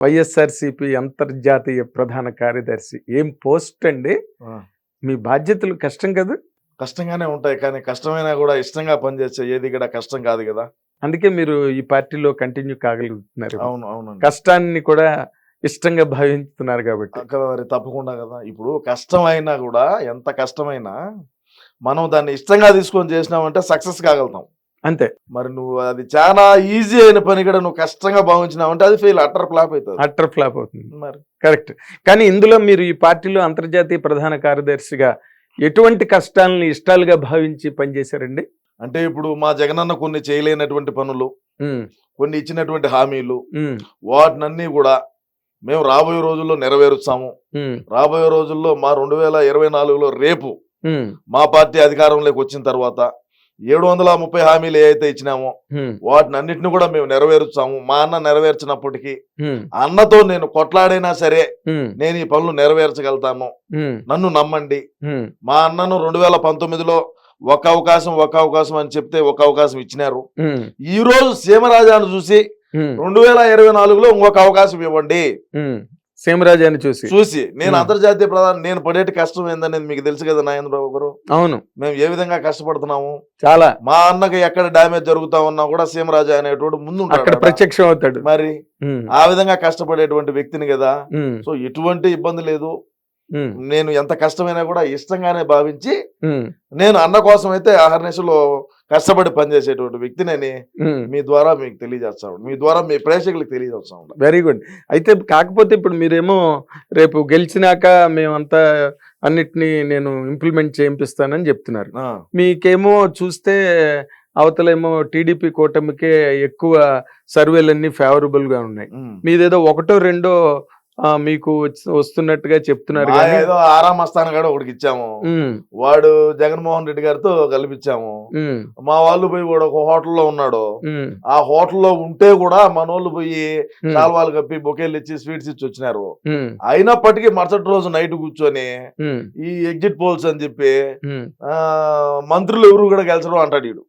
వైఎస్ఆర్సిపి అంతర్జాతీయ ప్రధాన కార్యదర్శి. ఏం పోస్ట్ అండి? మీ బాధ్యతలు కష్టం కదా? కష్టంగానే ఉంటాయి కానీ కష్టమైనా కూడా ఇష్టంగా పనిచేసే ఏది కూడా కష్టం కాదు కదా? అందుకే మీరు ఈ పార్టీలో కంటిన్యూ కాగలుగుతున్నారు అవును అవునండి. కష్టాన్ని కూడా ఇష్టంగా భావిస్తున్నారు కాబట్టి. మరి తప్పకుండా కదా. ఇప్పుడు కష్టమైనా కూడా ఎంత కష్టమైనా మనం దాన్ని ఇష్టంగా తీసుకొని చేసినామంటే సక్సెస్ కాగలుగుతాం. అంతే. మరి నువ్వు అది చాలా ఈజీ అయిన పని కూడా నువ్వు కష్టంగా భావించినావంటే అది ఫెయిల్ అట్టర్ ఫ్లాప్ అవుతుంది. అట్టర్ ఫ్లాప్ అవుతుంది. మరి. కరెక్ట్ కానీ ఇందులో మీరు ఈ పార్టీలో అంతర్జాతీయ ప్రధాన కార్యదర్శిగా ఎటువంటి కష్టాలని ఇష్టాలుగా భావించి పనిచేశారండి? అంటే ఇప్పుడు మా జగనన్న కొన్ని చేయలేనటువంటి పనులు కొన్ని ఇచ్చినటువంటి హామీలు వాటినన్నీ కూడా మేము రాబోయే రోజుల్లో నెరవేరుస్తాము. రాబోయే రోజుల్లో మా రెండు వేల ఇరవై నాలుగులో రేపు మా పార్టీ అధికారంలోకి వచ్చిన తర్వాత ఏడు వందల ముప్పై హామీలు ఏవైతే ఇచ్చినామో వాటిని అన్నిటిని కూడా మేము నెరవేరుస్తాము. మా అన్న నెరవేర్చినప్పటికీ అన్నతో నేను కొట్లాడైనా సరే నేను ఈ పనులు నెరవేర్చగలుగుతాను నన్ను నమ్మండి. మా అన్నను రెండు వేల పంతొమ్మిదిలో ఒక అవకాశం ఒక అవకాశం అని చెప్తే ఒక అవకాశం ఇచ్చినారు. ఈ రోజు సీమరాజాను చూసి రెండు వేల ఇరవై నాలుగులో ఇంకొక అవకాశం ఇవ్వండి. సీమరాజాన్ని చూసి. చూసి నేను. అంతర్జాతీయ ప్రధాని నేను పడేటి కష్టం ఏందనేది మీకు తెలుసు కదా నాగేంద్ర బాబు గారు? అవును. మేము ఏ విధంగా కష్టపడుతున్నాము? చాలా. మా అన్నకి ఎక్కడ డ్యామేజ్ జరుగుతా ఉన్నా కూడా సీమరాజా అనేటోడు ముందు అక్కడ. ప్రత్యక్షం అవుతాడు. మరి ఆ విధంగా కష్టపడేటువంటి వ్యక్తిని కదా. సో ఎటువంటి ఇబ్బంది లేదు. నేను ఎంత కష్టమైనా కూడా ఇష్టంగానే భావించి నేను అన్న కోసం అయితే ఆహర్నిశలో కష్టపడి పనిచేసేటువంటి వ్యక్తినని. మీ ద్వారా మీకు తెలియజేస్తాను మీ ద్వారా మీ ప్రేక్షకులకు తెలియజేస్తాను వెరీ గుడ్ అయితే కాకపోతే ఇప్పుడు మీరేమో రేపు గెలిచినాక మేమంతా అన్నిటినీ నేను ఇంప్లిమెంట్ చేయిస్తానని చెప్తున్నారు. మీకేమో చూస్తే అవతలేమో టీడీపీ కూటమికే ఎక్కువ సర్వేలన్నీ ఫేవరబుల్గా ఉన్నాయి. మీదేదో ఒకటో రెండో మీకు వస్తున్నట్టుగా చెప్తున్నారు ఏదో ఆరామ స్థానం కూడా ఒకటికి ఇచ్చాము. వాడు జగన్మోహన్ రెడ్డి గారితో కల్పించాము మా వాళ్ళు పోయి వాడు ఒక హోటల్లో ఉన్నాడు. ఆ హోటల్లో ఉంటే కూడా మనోళ్ళు పోయి ఉమ్, కాలువలు కప్పి బొకేలు ఇచ్చి స్వీట్స్ ఇచ్చి వచ్చినారు. అయినప్పటికీ మరుసటి రోజు నైట్ కూర్చొని ఈ ఎగ్జిట్ పోల్స్ అని చెప్పి మంత్రులు ఎవరు కూడా గెలిచరు అంటాడు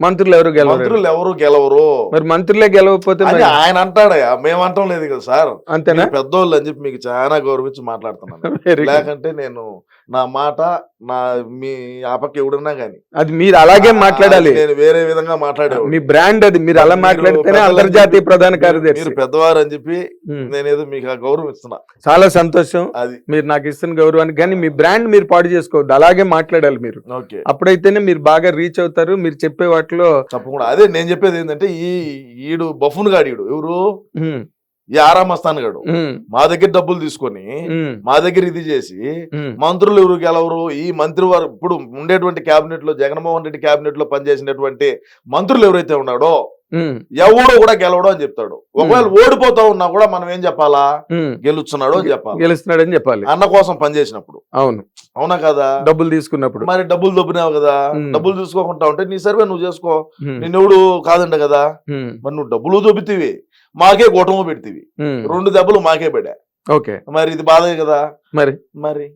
మంత్రులు ఎవరు గెలవరు? మంత్రులు ఎవరు గెలవరు? మరి మంత్రులే గెలవకపోతే ఆయన అంటాడయ్యా మేము అంటాం లేదు కదా సార్. అంతేనా? పెద్దోళ్ళు అని చెప్పి మీకు చాలా గౌరవించి మాట్లాడుతున్నాను. లేకంటే నేను నా మాట నా మీ ఆ పక్క ఎవడున్నా గానీ. అది మీరు అలాగే మాట్లాడాలి. నేను వేరే విధంగా మాట్లాడేవాడు మీ బ్రాండ్ అది మీరు అలా మాట్లాడితేనే అంతర్జాతీయ ప్రధాన కార్యదర్శి. మీరు పెద్దవారు అని చెప్పి ఉమ్. నేనేదో మీకు ఆ గౌరవం ఇస్తున్నా చాలా సంతోషం. అది. మీరు నాకు ఇస్తున్న గౌరవానికి కానీ మీ బ్రాండ్ మీరు పాడు చేసుకోవద్దు. అలాగే మాట్లాడాలి మీరు. ఓకే. అప్పుడైతేనే మీరు బాగా రీచ్ అవుతారు. మీరు చెప్పే వాటిలో తప్పకుండా అదే నేను చెప్పేది ఏంటంటే ఈ ఈడు బఫున్ గాడు ఎవరు? ఈ ఆరామస్థాన్ గాడు. మా దగ్గర డబ్బులు తీసుకొని మా దగ్గర ఇది చేసి మంత్రులు ఎవరు గెలవరు? ఈ మంత్రి వారు ఇప్పుడు ఉండేటువంటి కేబినెట్లో జగన్మోహన్ రెడ్డి కేబినెట్లో పనిచేసినటువంటి మంత్రులు ఎవరైతే ఉన్నాడో ఎవడు కూడా గెలవడు అని చెప్తాడు. ఒకవేళ ఓడిపోతా ఉన్నా కూడా మనం ఏం చెప్పాలా? ఉమ్. గెలుస్తున్నాడు అని చెప్పాలి? గెలుస్తున్నాడని చెప్పాలి. అన్న కోసం పనిచేసినప్పుడు. అవును. అవునా కదా? డబ్బులు తీసుకున్నప్పుడు. మరి డబ్బులు దొబ్బినావు కదా. డబ్బులు తీసుకోకుండా ఉంటే నీ సర్వే నువ్వు చేసుకో. నిన్నెవడు కాదంట కదా? మరి నువ్వు డబ్బులు దొబ్బితివి. మాకే గోటము పెడితివి. ఉమ్. రెండు దెబ్బలు మాకే పడా ఓకే. మరి ఇది బాధే కదా? మరి? మరి?